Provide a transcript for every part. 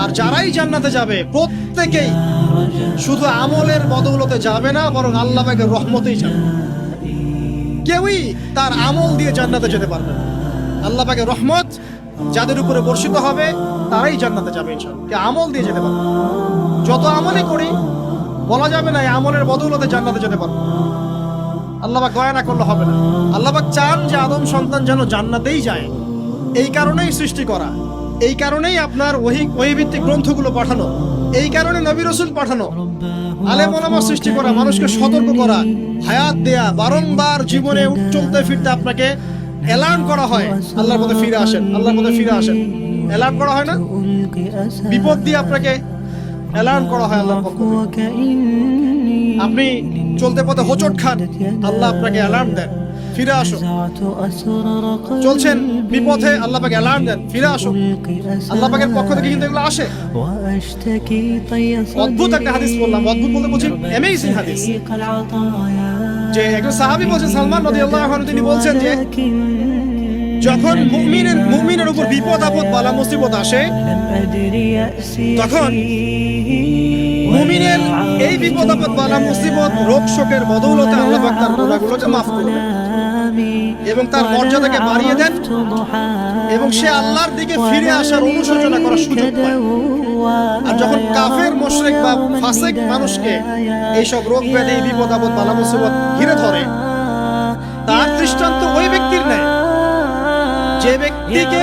আর যারাই জান্নাতে যাবে, প্রত্যেকেই শুধু আমলের বদৌলতে যাবে না, বরং আল্লাহ পাকের রহমতেই যাবে। কেউই তার আমল দিয়ে জান্নাতে যেতে পারবে না। আল্লাহ পাকের রহমত যাদের উপরে বর্ষিত হবে, তারাই জান্নাতে যাবে কে আমল দিয়ে যেতে পারবে যত আমলই করি, বলা যাবে না আমলের বদৌলতে জান্নাতে যেতে পারবে আল্লাহ পাক দয়া না করলে হবে না। আল্লাহ চান যে আদম সন্তান যেন জান্নাতেই যায়। এই কারণেই সৃষ্টি করা। এই কারণেই আপনার ওহি ওহিভিত্তিক গ্রন্থগুলো পাঠানো। এই কারণে নবী রসুল পাঠানো। আলেম ওলামা সৃষ্টি করা, মানুষকে সতর্ক করা, হায়াত দেয়া, বারংবার জীবনে চলতে ফিরতে আপনাকে অ্যালার্ম করা হয়। আল্লাহর পথে ফিরে আসেন, আল্লাহর পথে ফিরে আসেন। অ্যালার্ম করা হয় না? বিপদ দিয়ে আপনাকে অ্যালার্ম করা হয় আল্লাহর পক্ষ আপনি চলতে পথে হোঁচট খান, আল্লাহ আপনাকে অ্যালার্ম দেন। ফিরে আসো। চলছেন, বিপথে আল্লাহ পাকে অ্যালার্ম দেন, ফিরে আসো। আল্লাহ পাকের পক্ষ থেকে কিন্তু এগুলো আসে। অদ্ভুত একটা হাদিস বললাম, অদ্ভুত বলতে বুঝি অ্যামেজিং হাদিস। যে একজন সাহাবী বলছেন, সালমান রাদিয়াল্লাহু আনহু, তিনি বলছেন যে, যখন মুমিনের মুমিনের উপর বিপদ, আপদ, বালা, মুসিবত আসে, তখন মুমিনের এই বিপদ, আপদ, বালা, মুসিবত, রোগ, শোকের বদৌলতে আল্লাহ পাক তার গুনাহগুলোকে মাফ করবেন এবং তার মর্যাদাকে বাড়িয়ে দেন এবং সে আল্লাহর দিকে ফিরে আসার অনুশোচনা করার সুযোগ পায়। আর যখন কাফের মশরেক বা ফাসেক মানুষকে এইসব রোগ ব্যাধি বিপদ আপদ বালা মুসিবত ঘিরে ধরে তার দৃষ্টান্ত ওই ব্যক্তির নেয় যে ব্যক্তিকে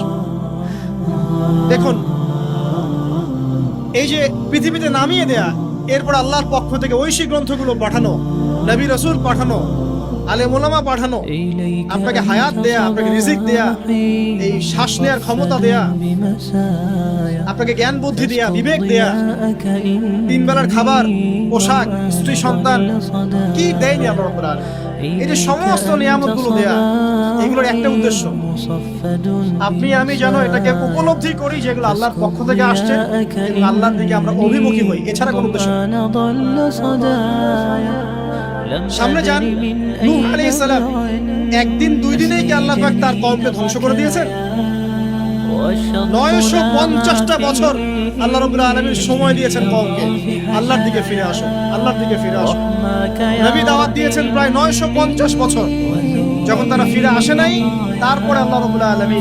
দেখুন, এই যে পৃথিবীতে নামিয়ে দেয়া, এরপর আল্লাহর পক্ষ থেকে ঐশী গ্রন্থগুলো পাঠানো, নবী রসুল পাঠানো আলে মোলামা পাঠানো, আপনাকে হায়াত দেয়া, আপনাকে রিজিক দেয়া, এই শ্বাস নেওয়ার ক্ষমতা দেয়া, আপনাকে জ্ঞান বুদ্ধি দেয়া, বিবেক দেয়া, তিন বেলার খাবার, পোশাক, স্ত্রী, সন্তান, কি দেয়নি আমরা এই যে সমস্ত নিয়ামতগুলো দেয়া, এগুলোর একটা উদ্দেশ্য, আপনি, আমি যেন এটাকে উপলব্ধি করি যেগুলো আল্লাহর পক্ষ থেকে আসছে আল্লাহর দিকে আমরা অভিমুখী হই, এছাড়া কোনো উদ্দেশ্য। সামনে যান। নূহ আলাইহিস সালাম। একদিন দুই দিনেই কি আল্লাহ পাক তার কওমকে ধ্বংস করে দিয়েছেন? নয়শো পঞ্চাশটা বছর আল্লাহ রবুল্লাহ আলমীর সময় দিয়েছেন কমকে আল্লাহর দিকে ফিরে আসো আল্লাহর দিকে ফিরে আসো নবী দাওয়াত দিয়েছেন প্রায় নয়শো পঞ্চাশ বছর। যখন তারা ফিরে আসে নাই, তারপরে আল্লাহ রবুল্লাহ আলমী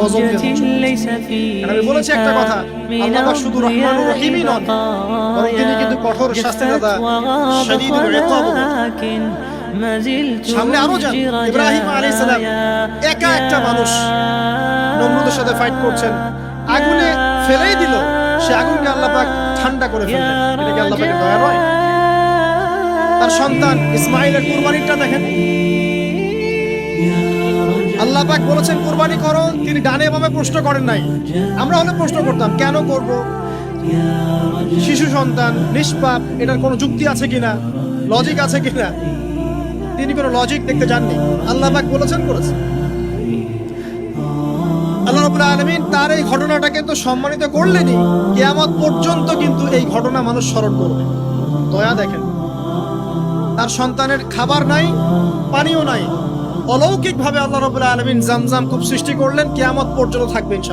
গজবকে ধ্বংস আমি বলেছি একটা কথা, আল্লাহ শুধু রহমান রহিমই নন, বরং তিনি কিন্তু কঠোর শাস্তিদাতা সামনে আরও যান, ইব্রাহিম আলাইহিস সালাম একা একটা মানুষ নমরুদের সাথে ফাইট করছেন। আগুনে ফেলেই দিল, সে আগুনকে আল্লাহ পাক ঠান্ডা করে ফেললেন। এটা কি আল্লাহ পাকের দয়া নয়? তার সন্তান ইসমাইলের কুরবানিটা দেখেন। আল্লাহ পাক বলেছেন, কুরবানি করো। তিনি ডানে বামে প্রশ্ন করেন নাই। আমরা হলে প্রশ্ন করতাম, কেন করব? শিশু সন্তান, নিষ্পাপ, এটার কোনো যুক্তি আছে কিনা? লজিক আছে কিনা? তিনি কোনো লজিক দেখতে যাননি। আল্লাহ পাক বলেছেন, করেছেন। আল্লাহ রাব্বুল আলামিন তার এই ঘটনাটাকে তো সম্মানিত করলেনই। কিয়ামত পর্যন্ত কিন্তু এই ঘটনা মানুষ স্মরণ করবে। দয়া দেখেন। তার সন্তানের খাবার নাই, পানিও নাই। অলৌকিকভাবে আল্লাহ রবুল্লাহ আলমিন জামজাম খুব সৃষ্টি করলেন কেয়ামত পর্যন্ত থাকবেন ইনশাআল্লাহ।